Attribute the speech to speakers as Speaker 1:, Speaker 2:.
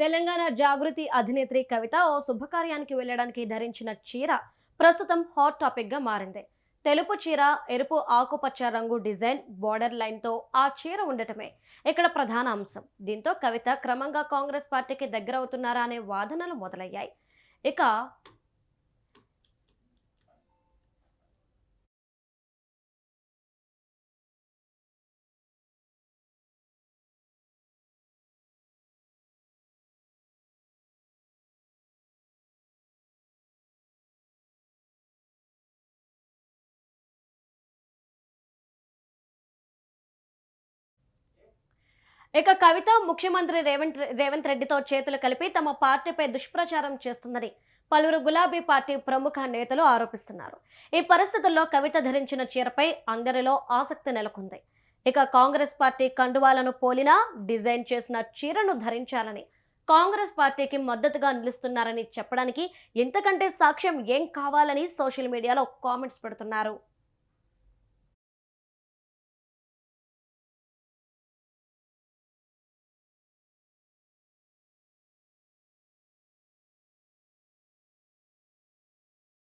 Speaker 1: తెలంగాణ జాగృతి అధినేత్రి కవిత ఓ శుభకార్యానికి వెళ్ళడానికి ధరించిన చీర ప్రస్తుతం హాట్ టాపిక్గా మారింది. తెలుపు చీర ఎరుపు ఆకుపచ్చ రంగు డిజైన్ బార్డర్ లైన్తో ఆ చీర ఉండటమే ఇక్కడ ప్రధాన అంశం. దీంతో కవిత క్రమంగా కాంగ్రెస్ పార్టీకి దగ్గరవుతున్నారా అనే వాదనలు మొదలయ్యాయి. ఇక ఇక కవిత ముఖ్యమంత్రి రేవంత్ రేవంత్ రెడ్డితో చేతులు కలిపి తమ పార్టీపై దుష్ప్రచారం చేస్తుందని పలువురు గులాబీ పార్టీ ప్రముఖ నేతలు ఆరోపిస్తున్నారు. ఈ పరిస్థితుల్లో కవిత ధరించిన చీరపై అందరిలో ఆసక్తి నెలకొంది. ఇక కాంగ్రెస్ పార్టీ కండువాలను పోలినా డిజైన్ చేసిన చీరను ధరించాలని కాంగ్రెస్ పార్టీకి మద్దతుగా నిలుస్తున్నారని చెప్పడానికి ఇంతకంటే సాక్ష్యం ఏం కావాలని సోషల్ మీడియాలో కామెంట్స్ పెడుతున్నారు.